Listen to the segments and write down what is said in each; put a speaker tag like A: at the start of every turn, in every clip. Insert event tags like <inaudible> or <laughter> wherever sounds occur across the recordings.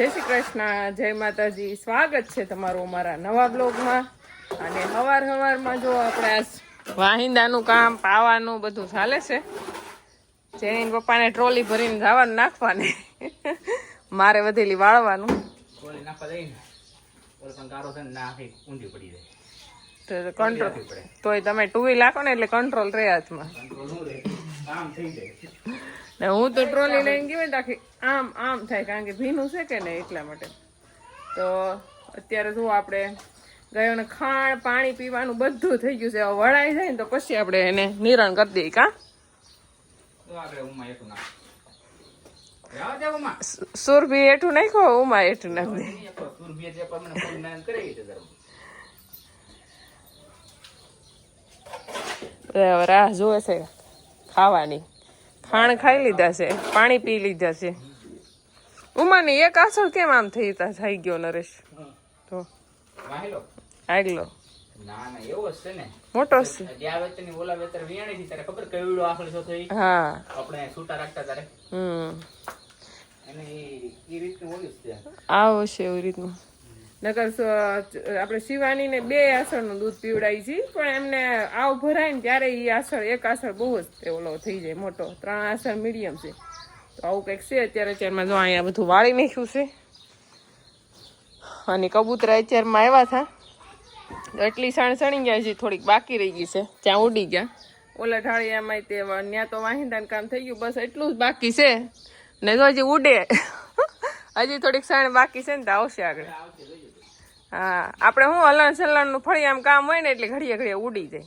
A: જય શ્રી કૃષ્ણ. જય માતાજી. સ્વાગત છે તમારું અમારા નવા બ્લોગમાં. અને હવાર હવારમાં જો આપણે આ વાહિંદાનું કામ પાવાનું બધું ચાલે છે. જેની પપ્પાને ટ્રોલી ભરીને જવાનું નાખવાની. મારે વધેલી વાળવાનું. કંટ્રોલ તોય તમે ટુ વ્હીલ નાખો ને એટલે કંટ્રોલ રહે હાથમાં.
B: કામ થઈ જાય.
A: ને હું તો ટ્રોલી લઈને ગયો ને આખી આમ આમ થાય કારણ કે ભીનું છે કે નહીં એટલા માટે. તો અત્યારે જો આપણે ગયોને ખાણ પાણી પીવાનું બધું થઈ ગયું છે. વળાઈ જાય ને તો પછી આપણે એને નિરણ કરી દઈએ કા?
B: તો એટલું નાખ ઉમાં.
A: સુરભી હેઠું નાખ્યો ઉમા હેઠું નાખી
B: સુરભી ના
A: રાહ જોવે છે ખાવાની. ખાણ ખાઈ લીધા છે પાણી પી લીધા છે. ઉમાની એક આસળ કેમ આમ થઈ થઈ ગયો નરેશ? તો. આગલો મોટો હા.
B: આપણે છૂટા રાખતા
A: હમ. આવો છે. એવી રીતનું. નકર સ- આપણે શિવાનીને બે આસળનું દૂધ પીવડાવી છીએ પણ એમને આવ ભરાય ને ત્યારે એ આસળ એક આસળ બહુ જ ઓલો થઈ જાય, મોટો. ત્રણ આસળ મીડિયમ છે. તો આવું કંઈક છે, અત્યારે અત્યારમાં જો અહીંયા બધું વાળી નાખ્યું છે. અને કબૂતરા અત્યારમાં આવ્યા હતા. એટલી સણ સણી ગયા છે, થોડીક બાકી રહી ગઈ છે, ત્યાં ઉડી ગયા. ઓલા ઢાળિયામાં તે ત્યાં તો વાહિંદાનું કામ થઈ ગયું, બસ એટલું જ બાકી છે. ને જો હજી ઉડે. હજી થોડીક સણ બાકી છે ને તો આવશે આગળ. હા, આપણે શું હલણ સલણનું આમ કામ હોય ને એટલે ઘડીએ ઘડીએ ઉડી જાય.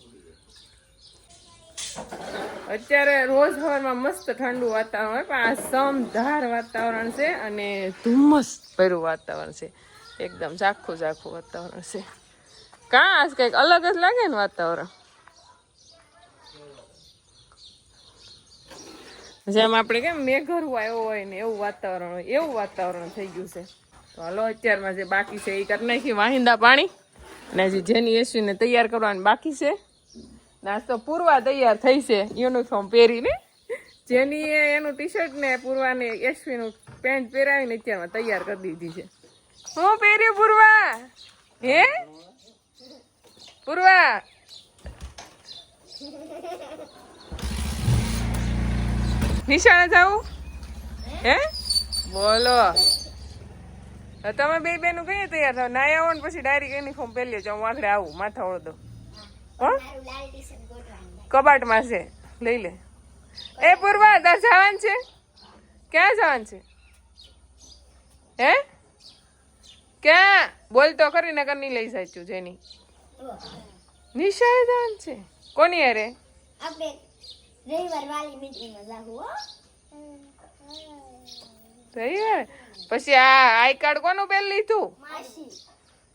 A: અત્યારે રોજ સવારમાં મસ્ત ઠંડુ વાતાવરણ હોય, પણ આ સમધાર વાતાવરણ છે અને ધુમ્મસ ભર્યું વાતાવરણ છે. એકદમ ઝાખું ઝાખું વાતાવરણ છે. કાં આજ કંઈક અલગ જ લાગે ને વાતાવરણ? જેમ આપણે કેમ મેઘરું આવ્યો હોય ને એવું વાતાવરણ હોય, એવું વાતાવરણ થઈ ગયું છે. તો હાલો, અત્યારમાં જે બાકી છે એ કરી નાખી વાહિંદા પાણી. અને હજી જેની એસવીને તૈયાર કરવાની બાકી છે. નાસ્તો પૂરવા તૈયાર થઈ છે, યુનિફોર્મ પહેરીને. જેની એનું ટી શર્ટ ને પૂરવાને એસવીનું પેન્ટ પહેરાવીને અત્યારમાં તૈયાર કરી દીધી છે. હું પહેર્યું પૂરવા? હે? પૂરવા? નિશાળે જાવું હે? બોલો. તમે બે બેનું કઈ તૈયાર થાવ? નાય આવો ને પછી ડાયરેક્ટ યુનિફોર્મ પહેરી જો હું આગળ આવું માથા ઓળદો. કબાટ કબાટમાં છે. લઈ લે. એ પૂર્વા તાર જવાનું છે? ક્યાં જવાનું છે? હે? ક્યાં? બોલ તો ખરી નગર નહીં લઈ સાચું જેની. નિશાળે જવાનું છે. કોની અરે
C: આપણે રવિવાર વાલી મીટિંગમાં જાવું હો.
A: રવિવાર? પછી આ આઈ કાર્ડ કોનું પહેરી લીધું?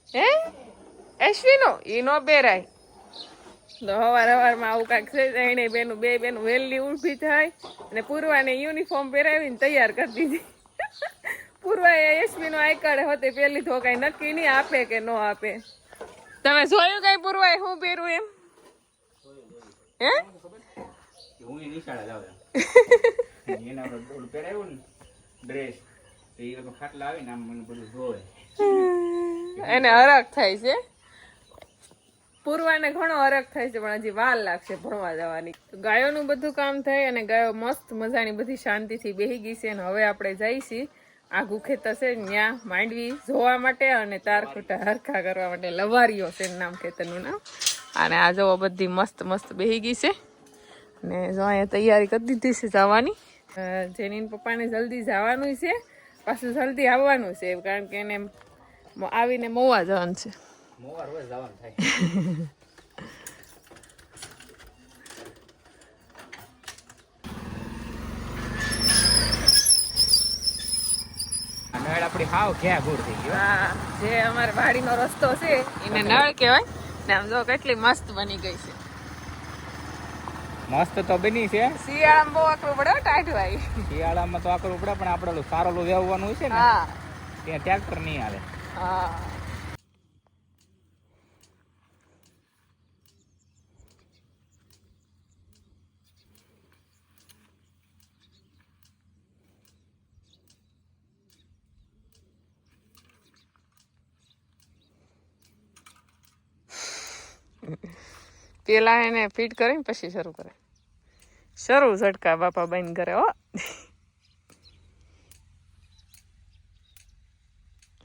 A: હે? એશ્વીનો ઈ નો પહેરાય. તો હવાર હવારમાં આવું કાંઈક છે એને બેનું બે બેનું વહેલી ઊભી થાય અને પૂર્વાને યુનિફોર્મ પહેરાવીને તૈયાર કરી દીધી. પૂર્વાએ યશ્વીનો આઈ કાર્ડ હોતે પહેલી તો કાંઈ નક્કી નહીં આપે કે ન આપે. તમે જોયું કઈ પૂર્વાએ શું પહેરું એમ? હે?
B: હું એ નિશાળે જાવ એને આપણે પહેરાવ્યું ને ડ્રેસ.
A: એને હરખ થાય છે. પૂર્વાને ઘણો અરગ થાય છે, પણ હજી વાર લાગશે ભણવા જવાની. ગાયોનું બધું કામ થાય અને ગાયો મસ્ત મજાની બધી શાંતિથી બેહી ગઈ છે અને હવે આપણે જઈશી. આઘું ખેતર છે ત્યાં માંડવી જોવા માટે અને તાર ખોટા હરખા કરવા માટે લવારીઓ છે નામ ખેતરનું નામ. અને આ જોવો બધી મસ્ત મસ્ત બેહી ગઈ છે. અને જો અહીંયા તૈયારી કરી દીધી છે જવાની. જેની પપ્પાને જલ્દી જવાનું છે. પાછું જલ્દી આવવાનું છે કારણ કે એને આવીને મોવા જવાનું છે.
B: મોવા રોજ જવાનું થાય. નળ આપણી હાવ ઘ્યા ગુડ થઈ ગયો
A: હા જે અમારે વાડીનો રસ્તો છે એને નળ કહેવાય. ને આમ જો કેટલી મસ્ત બની ગઈ છે.
B: મસ્ત તો બની છે.
A: શિયાળામાં બહુ આકરું પડે ટાઈટ ભાઈ
B: શિયાળામાં તો આકરું પડે પણ આપણે સારો વેવવાનું છે ને ત્યાં ટ્રેક્ટર નહીં આવે
A: હા. પેલા એને ફિટ કરીને પછી શરૂ કરે. શરૂ ઝટકા બાપા બંધ કરે હો.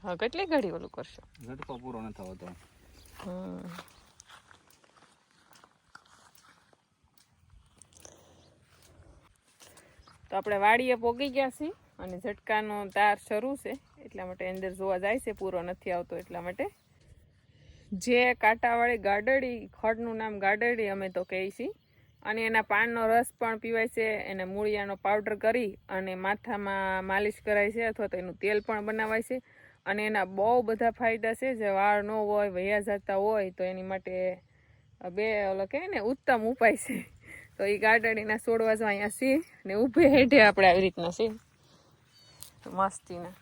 A: હા કેટલી ઘડી ઓલું કરશો?
B: ઝટકો પૂરો ન થવો તો.
A: તો આપણે વાડીએ પોગી ગયા છીએ અને ઝટકાનો તાર શરૂ છે. એટલા માટે અંદર જોવા જાય છે પૂરો નથી આવતો એટલા માટે. જે કાંટાવાળી ગાડડી, ખડનું નામ ગાડડી અમે તો કહીએ છીએ. અને એના પાનનો રસ પણ પીવાય છે, એને મૂળિયાનો પાવડર કરી અને માથામાં માલિશ કરાય છે અથવા તો એનું તેલ પણ બનાવાય છે. અને એના બહુ બધા ફાયદા છે, જે વાળ ન હોય, વૈયા જતા હોય, તો એની માટે બે, ઓલો કહે ને, ઉત્તમ ઉપાય છે. તો એ ગાર્ડનીના છોડવા જો અહીંયા સી ને ઊભે હેઠે આપણે આવી રીતના સી મસ્તીના.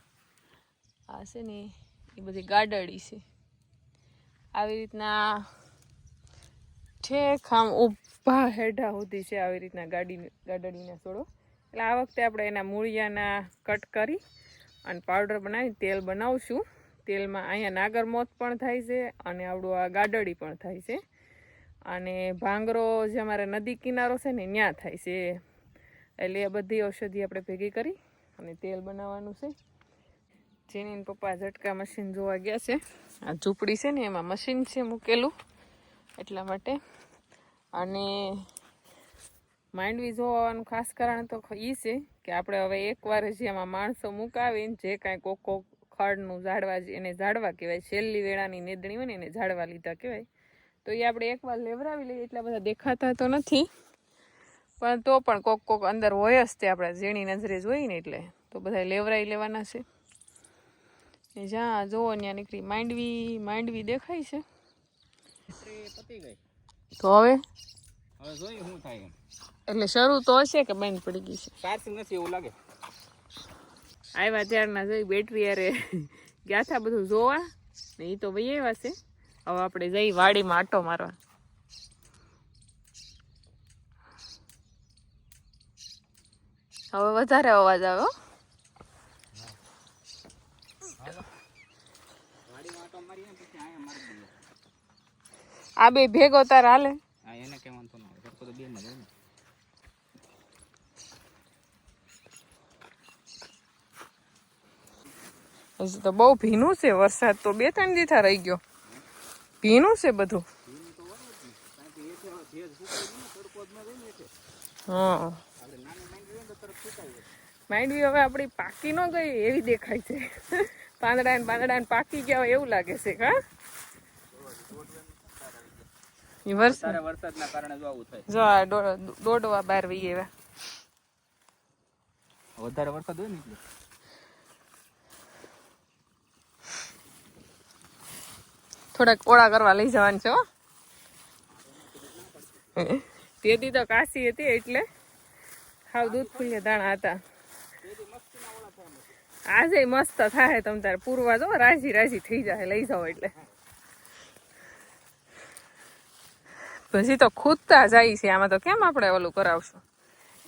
A: આ છે ને એ બધી ગાડડી છે. આવી રીતના ઠેક આમ ઊભા હેઠા સુધી છે આવી રીતના ગાડી ગાડડીના છોડો. એટલે આ વખતે આપણે એના મૂળિયાના કટ કરી અને પાવડર બનાવી તેલ બનાવશું. તેલમાં અહીંયા નાગરમોત પણ થાય છે અને આવડું આ ગાડડી પણ થાય છે. અને ભાંગરો જે અમારે નદી કિનારો છે ને ત્યાં થાય છે. એટલે એ બધી ઔષધિ આપણે ભેગી કરી અને તેલ બનાવવાનું છે. જેની પપ્પા ઝટકા મશીન જોવા ગયા છે. આ ઝૂંપડી છે ને એમાં મશીન છે મૂકેલું એટલા માટે. અને માંડવી જોવાનું ખાસ કારણ તો એ છે કે આપણે હવે એકવાર જે એમાં માણસો મુકાવીને જે કાંઈ કોકો ખડનું ઝાડવા એને ઝાડવા કહેવાય, છેલ્લી વેળાની નેદણી હોય ને એને ઝાડવા લીધા કહેવાય. તો એ આપણે એકવાર લેવરાવી લઈએ, એટલા બધા દેખાતા તો નથી. પણ તો પણ કોક કોક અંદર હોય જ તે આપણે ઝીણી નજરે જોઈ ને એટલે. તો બધા લેવરાઈ લેવાના છે. જ્યાં જોવો ત્યાં નીકળી. માંડવી માંડવી દેખાય છે.
B: પતી ગઈ
A: તો હવે?
B: હવે જોઈએ શું થાય
A: એટલે શરૂ તો હશે કે બંધ પડી ગઈ છે?
B: ચાર્જિંગ નથી એવું લાગે.
A: આવ્યા ત્યારના જોઈ બેટરી અરે ગયા હતા બધું જોવા. ને એ તો ભાઈ આવ્યા છે. હવે આપણે જઈ વાડીમાં આટો મારવા. હવે વધારે અવાજ આવે હો.
B: ગાડીમાં આટો મારીએ ને પછી અહીંયા મારી દઈએ
A: આ બે ભેગો તાર હાલે.
B: હા એને કેમ વાંધો ન આવે. તો બેમાં જાય ને.
A: હજી તો બહુ ભીનું છે વરસાદ તો બે ત્રણ દીથા રહી ગયો. ભીનું છે બધું. હા. માંડવી હવે આપણી પાકી ન ગઈ એવી દેખાય છે. પાંદડા ને પાંદડા ને પાકી ગયા હોય એવું લાગે છે
B: હા? વરસાદના કારણે જો આવું થાય.
A: જો દોડવા બાર વહી એવા
B: વધારે વરસાદ હોય ને એટલે.
A: થોડાક ઓળા કરવા લઈ જવાનું છે હો. તેથી તો કાશી હતી એટલે હાવ દૂધ ફૂલ્યા દાણા હતા. આજે મસ્ત થાય તમ તારે પૂરવા જો, રાજી રાજી થઈ જાય, લઈ જાઓ એટલે. પછી તો ખૂદતા જાય છે, આમાં તો કેમ આપણે ઓલું કરાવશું?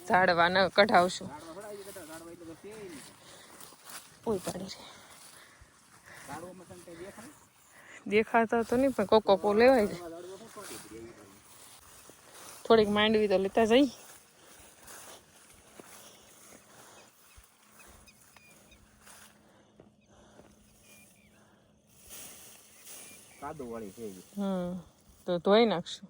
A: ઝાડવા ન કઢાવશું. દેખાતા તો નહીં, પણ કોકો લેવાય છે. થોડીક માંડવી તો લેતા જઈ.
B: કાદુ વાળી છે.
A: હમ તો ધોઈ નાખશું.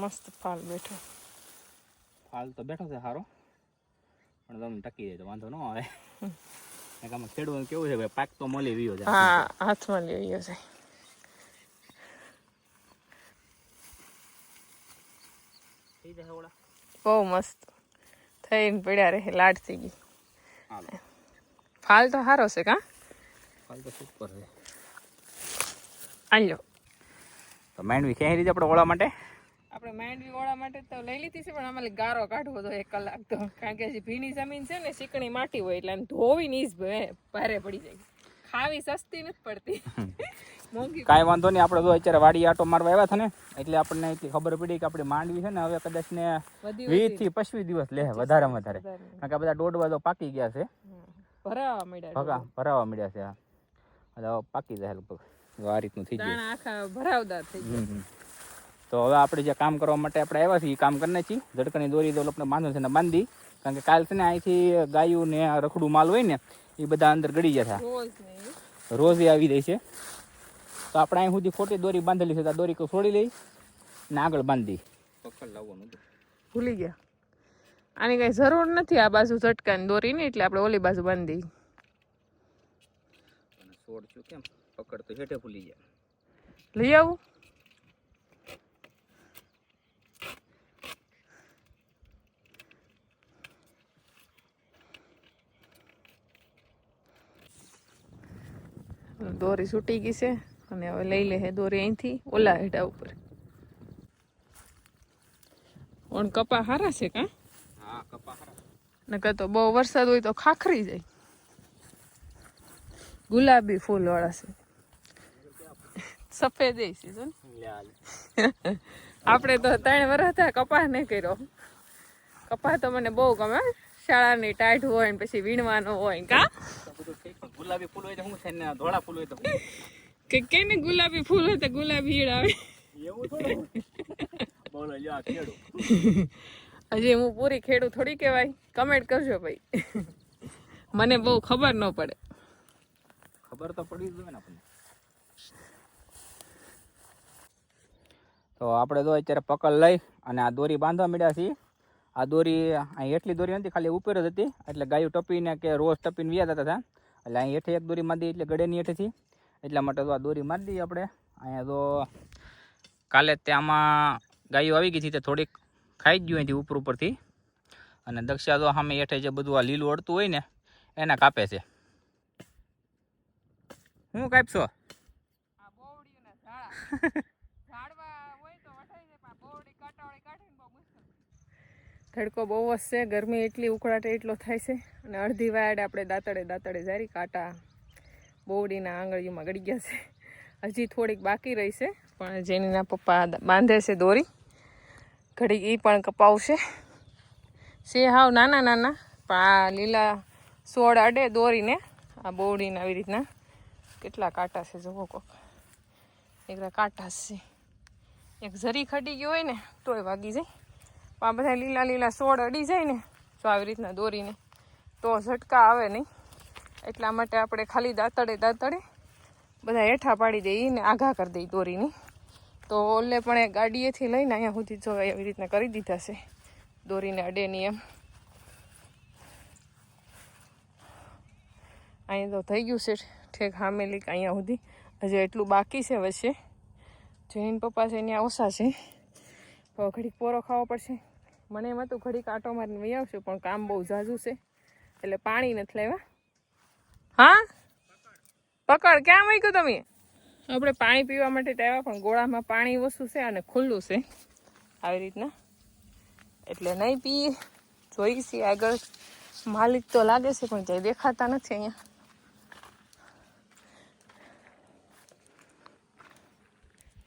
A: મસ્ત ફાલ બેઠો.
B: ફાલ તો બેઠો છે સારો પણ તમને ટકી જાય તો વાંધો ન આવે. આમાં ખેડૂત કેવું છે ભાઈ? પાક તો મળી રહ્યો છે.
A: હા હાથમાં લઈ રહ્યો છે. બહુ મસ્ત. થઈને પડ્યા રહે લાડ થઈ ગઈ. ફાલ તો સારો છે કા?
B: ફાલ તો સુપર છે.
A: આલ્યો.
B: તો માંડવી કઈ રીતે આપણે ઓળા માટે?
A: આપણે માંડવી વાળા માટે તો લઈ લીધી છે પણ અમારે ગારો કાઢવો તો એક કલાક તો. કારણ કે હજી ભીની જમીન છે ને ચીકણી માટી હોય એટલે ધોવી નહીં ભારે પડી જાય. ખાવી સસ્તી નથી પડતી. મોંઘી
B: કાંઈ વાંધો નહીં આપણે તો અત્યારે વાડી આટો મારવા આવ્યા હતા ને એટલે આપણને એટલી ખબર પડી કે આપણી માંડવી છે ને હવે કદાચ ને વીસથી પચીસ દિવસ લે વધારેમાં વધારે.
A: વધારે.
B: કારણ કે બધા દોડવા તો પાકી ગયા છે.
A: ભરાવા મળ્યા
B: ભગા ભરાવા મળ્યા છે હવે પાકી જાય લગભગ આ રીતનું થઈ ગયું.
A: આખા ભરાવદાર થઈ
B: હમ. તો હવે આપણે જે કામ કરવા માટે આપણે આવ્યા છીએ એ કામ કરીને છીએ. ઝડકણી દોરી દોલ આપણે બાંધો છે ને બાંધી. કારણ કે કાલ છે ને અહીંથી ગાયું ને આ રખડું માલ હોય ને એ બધા અંદર ગળી ગયા હતા રોજ એ આવી જાય છે. તો આપણે અહીં સુધી ખોટી દોરી બાંધેલી છે તો દોરી કોઈ છોડી લઈ ને આગળ બાંધી. પકડ લાવવાનું હતું
A: ભૂલી ગયા. આની કઈ જરૂર નથી આ બાજુ ઝટકાની દોરી ને એટલે આપણે ઓલી બાજુ બાંધી.
B: છોડ છું કેમ? પકડ તો હેઠે ભૂલી ગયા
A: લઈ આવું. દોરી છૂટી ગઈ છે. અને હવે લઈ લે દોરી અહીંથી ઓલા હેઠા ઉપર. ઓણ કપા હારા છે કા?
B: કપા
A: નકર તો બહુ વરસાદ હોય તો ખાખરી જાય. ગુલાબી ફૂલ વાળા છે. સફેદ એ છે જો ને.
B: લે હાલ.
A: આપણે તો ત્રણ વર્ષ હતા કપાસ નહીં કર્યો. કપાસ તો મને બહુ ગમે શાળાની ટાઈટ હોય ને પછી વીણવાનો હોય કા?
B: ગુલાબી ફૂલ હોય તો શું છે ને ધોળા ફૂલ હોય તો?
A: કે કેને ગુલાબી ફૂલ હોય તો ગુલાબી ઈડ આવે.
B: એવું થોડું? બોલો લ્યો આ ખેડૂ
A: હજી હું પૂરી ખેડૂ થોડી કહેવાય. કમેન્ટ કરજો ભાઈ. મને બહુ ખબર ન પડે.
B: ખબર તો પડી જ જોઈએ ને આપણને. તો આપણે જો અત્યારે પકડ લઈ અને આ દોરી બાંધવા મળ્યા છીએ. આ દોરી અહીં એટલી દોરી નથી ખાલી ઉપર જ હતી. એટલે ગાયું ટપીને કે રોજ ટપીને વ્યા જતા હતા. એટલે અહીં હેઠે એક દોરી મારી એટલે ગળેની હેઠેથી એટલા માટે તો આ દોરી મારી દઈએ આપણે. અહીંયા તો કાલે ત્યાંમાં ગાયો આવી ગઈ હતી, તે થોડીક ખાઈ ગયું અહીંથી ઉપર ઉપરથી. અને દક્ષા તો સામે હેઠે જે બધું આ લીલું અડતું હોય ને, એના કાપે છે. હું કાપશો
A: આ બોવડીઓના ઝાડા ઝાડવા હોય તો વટાઈ જાય પણ બોવડી કાંટાવાળી કાઢીને બહુ મુશ્કેલ તડકો બહુ જ છે. ગરમી એટલી ઉકળાટ એટલો થાય છે. અને અડધી વાડ આપણે દાંતડે દાંતડે જારી કાંટા બોવડીના આંગળીઓમાં ગળી ગયા છે. હજી થોડીક બાકી રહી છે, પણ જેનીના પપ્પા બાંધે છે દોરી. ઘડીક એ પણ કપાવશે. છે હાવ નાના નાના, પણ આ લીલા સોળ અડે દોરીને આ બોવડીને આવી રીતના કેટલા કાંટા છે જોવો કોક. એકલા કાંટા છે. એક જરી ખડી ગયો હોય ને, તોય વાગી જાય. પણ આ બધા લીલા લીલા સોળ અડી જાય ને, જો આવી રીતના દોરીને, તો ઝટકા આવે નહીં. એટલા માટે આપણે ખાલી દાંતડે દાંતડે બધા હેઠા પાડી દઈએ ને આઘા કરી દઈએ દોરીની. તો ઓલે પણ એ ગાડીએથી લઈને અહીંયા સુધી જો એવી રીતના કરી દીધા છે, દોરીને અડે નહીં એમ. અહીંયા તો થઈ ગયું છે ઠેક હામેલી અહીંયા સુધી. હજી એટલું બાકી છે વચ્ચે. જૈન પપ્પા છે ત્યાં ઓછા છે. ઘડીક પોરો ખાવો પડશે. મને એમ હતું ઘડીક આટો મારીને વહી આવશું, પણ કામ બહુ ઝાઝું છે. એટલે પાણી નથી લાવ્યા. હા? પકડ, ક્યાં મૂક્યું તમે? આપણે પાણી પીવા માટે આવ્યા, પણ ગોળામાં પાણી ઓછું છે અને ખુલ્લું છે. આવી રીતના. એટલે નહીં પીએ. જોઈ છીએ આગળ. માલિક તો લાગે છે, પણ ક્યાંય દેખાતા નથી અહીંયા.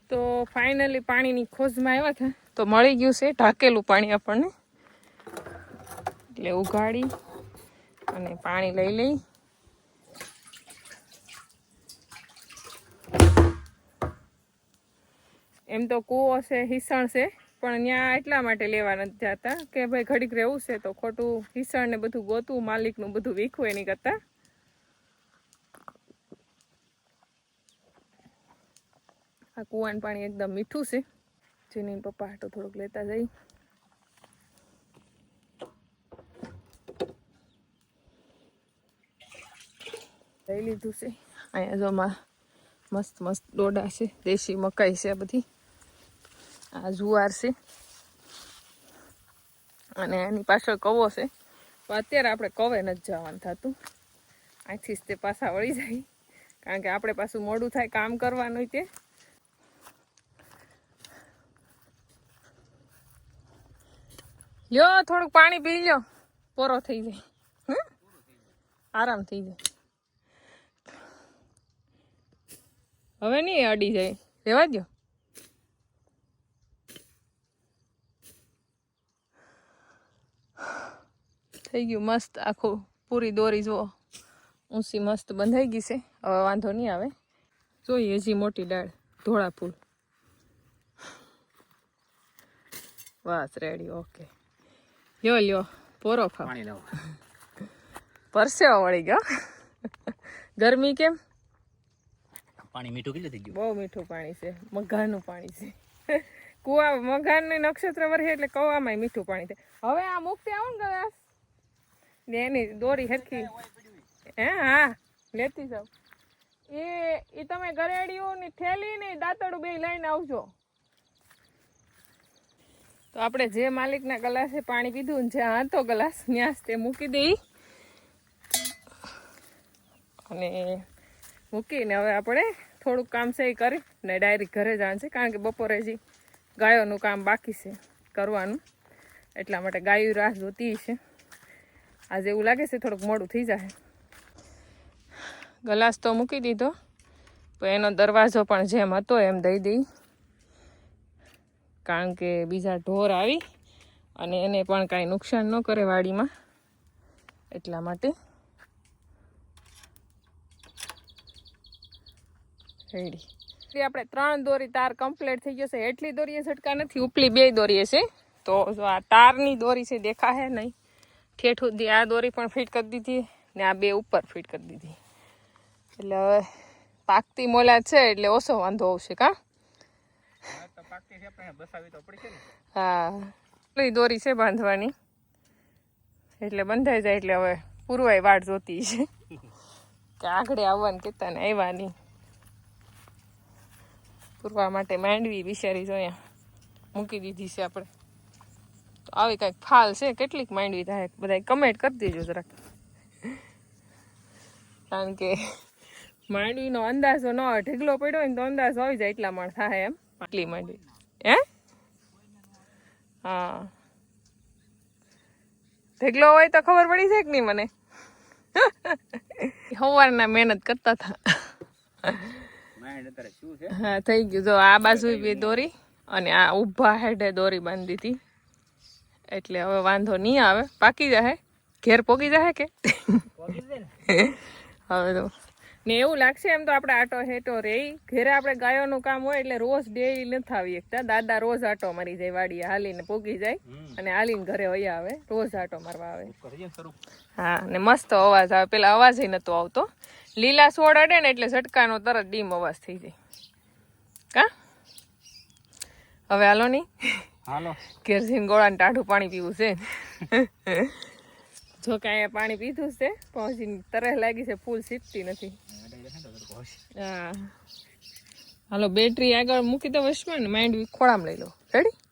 A: તો ફાઇનલી પાણીની ખોજમાં આવ્યા હતા. તો મળી ગયું છે ઢાકેલું પાણી આપણને. એટલે ઉગાડી અને પાણી લઈ લઈ. એમ તો કૂવો છે, હિસણ છે, પણ ત્યાં એટલા માટે લેવા નથી જતા કે ભાઈ ઘડીક રહેવું છે તો ખોટું હિસણ ને બધું ગોતું, માલિકનું બધું વીખવું એની કરતા. આ કૂવાનું પાણી એકદમ મીઠું છે. જેની પપ્પા હાટો થોડુંક લેતા જઈ લઈ લીધું છે. અહીંયા જો માં મસ્ત મસ્ત ડોડા છે, દેશી મકાઈ છે બધી. આ જુવાર છે. અને એની પાછળ કવો છે. તો અત્યારે આપણે કવે નથી જવાનું થતું. અહીંથી જ તે પાછા વળી જાય. કારણ કે આપણે પાછું મોડું થાય કામ કરવાનું તે. લ્યો, થોડુંક પાણી પી લ્યો. પોરો થઈ જાય? આરામ થઈ જાય. હવે નહીં અડી જાય. રેવા દો થઈ ગયું મસ્ત આખું પૂરી દોરી જુઓ. ઊંચી મસ્ત બંધાઈ ગઈ છે. હવે વાંધો નહીં આવે. જોઈએ હજી મોટી ડાળ ધોળા ફૂલ બસ રેડી ઓકે લ્યો લ્યો પોરો ખાવ.
B: પાણી લાવો.
A: પરસેવા વળી ગયો. ગરમી કેમ?
B: પાણી મીઠું કેટલું થઈ ગયું?
A: બહુ મીઠું પાણી છે મઘાનું પાણી છે. કુવા મઘાને નક્ષત્ર વર્ષે એટલે કવામાં મીઠું પાણી છે. હવે આ મુક્તિ આવો ને ગલાસ ને એની દોરી હરખી. હે હા લેતી જાવ એ એ તમે ગરેડિયું ની થેલી ને દાંતડું બે લઈને આવજો. તો આપણે જે માલિકના ગલાસે પાણી પીધું ને જ્યાં હતો ગ્લાસ ત્યાં તે મૂકી દઈ. અને મૂકીને હવે આપણે થોડુંક કામ છે એ કરી ને ડાયરેક્ટ ઘરે જવાનું છે, કારણ કે બપોરે હજી ગાયોનું કામ બાકી છે કરવાનું. એટલા માટે ગાયું રાહ જોતી છે. આજે એવું લાગે છે થોડુંક મોડું થઈ જાય. ગ્લાસ તો મૂકી દીધો તો એનો દરવાજો પણ જેમ હતો એમ દઈ દઈ. કારણ કે બીજા ઢોર આવી અને એને પણ કાંઈ નુકસાન ન કરે વાડીમાં. એટલા માટે. રેડી. આપણે ત્રણ દોરી તાર કમ્પ્લીટ થઈ ગયો છે. એટલી દોરીએ ઝટકા નથી, ઉપલી બે દોરીએ છે. તો જો આ તારની દોરી છે, દેખાશે નહીં. ઠેઠ સુધી આ દોરી પણ ફિટ કરી દીધી ને આ બે ઉપર ફિટ કરી દીધી. એટલે પાકતી મોલા છે, એટલે ઓછો વાંધો આવશે, કા?
B: પાકતી છે, આપણે બસાવી તો પડશે ને.
A: હા. એટલી દોરી છે બાંધવાની. એટલે બંધાઈ જાય, એટલે હવે પૂરવાય વાટ જોતી છે. કે આગળ આવવાનું કહેતા ને આવ્યા નહીં. પૂરવા માટે માંડવી બિચારી જો અહીંયા મૂકી દીધી છે આપણે. તો આવી કાંઈક ફાલ છે, કેટલીક માંડવી થાય. બધા કમેન્ટ કરી દેજો જરાક. કારણ કે માંડવીનો અંદાજો ન ઢીગલો પડ્યો હોય ને તો અંદાજ આવી જાય, એટલા માણ થાય એમ. માંડવી હે હા ઢેગલો હોય તો ખબર પડી છે કે નહીં મને? <laughs> સવારના મહેનત કરતા હતા. હા થઈ ગયું. જો આ બાજુ બી દોરી અને આ ઊભા હેડે દોરી બાંધી હતી. એટલે હવે વાંધો નહીં આવે. પાકી જાય ઘેર પોગી જાય કે <laughs> હવે તો ને એવું લાગશે એમ તો આપણે આટો હેટો રે ઘેરે આપણે ગાયોનું કામ હોય એટલે રોજ ડેલી નથી આવી શકતા દાદા રોજ આટો મારી જાય વાડીએ હાલીને પોગી જાય અને હાલીને ઘરે વયા આવે રોજ આટો મારવા આવે. હા ને મસ્ત અવાજ આવે. પેલા અવાજ નતો આવતો. લીલા છોડ અડે ને એટલે ઝટકાનો તરત ડીમ અવાજ થઈ જાય. કા? હવે હાલો નહીં
B: હાલો.
A: ઘેર ગોળા ને ટાઢું પાણી પીવું છે જો કે અહીંયા પાણી પીધું છે, પહોંચીને તરહ લાગી છે, ફૂલ સીટતી નથી. હા. હાલો, બેટરી આગળ મૂકી દો વશમાં ને માઇન્ડ ખોળામાં લઈ લો. રેડી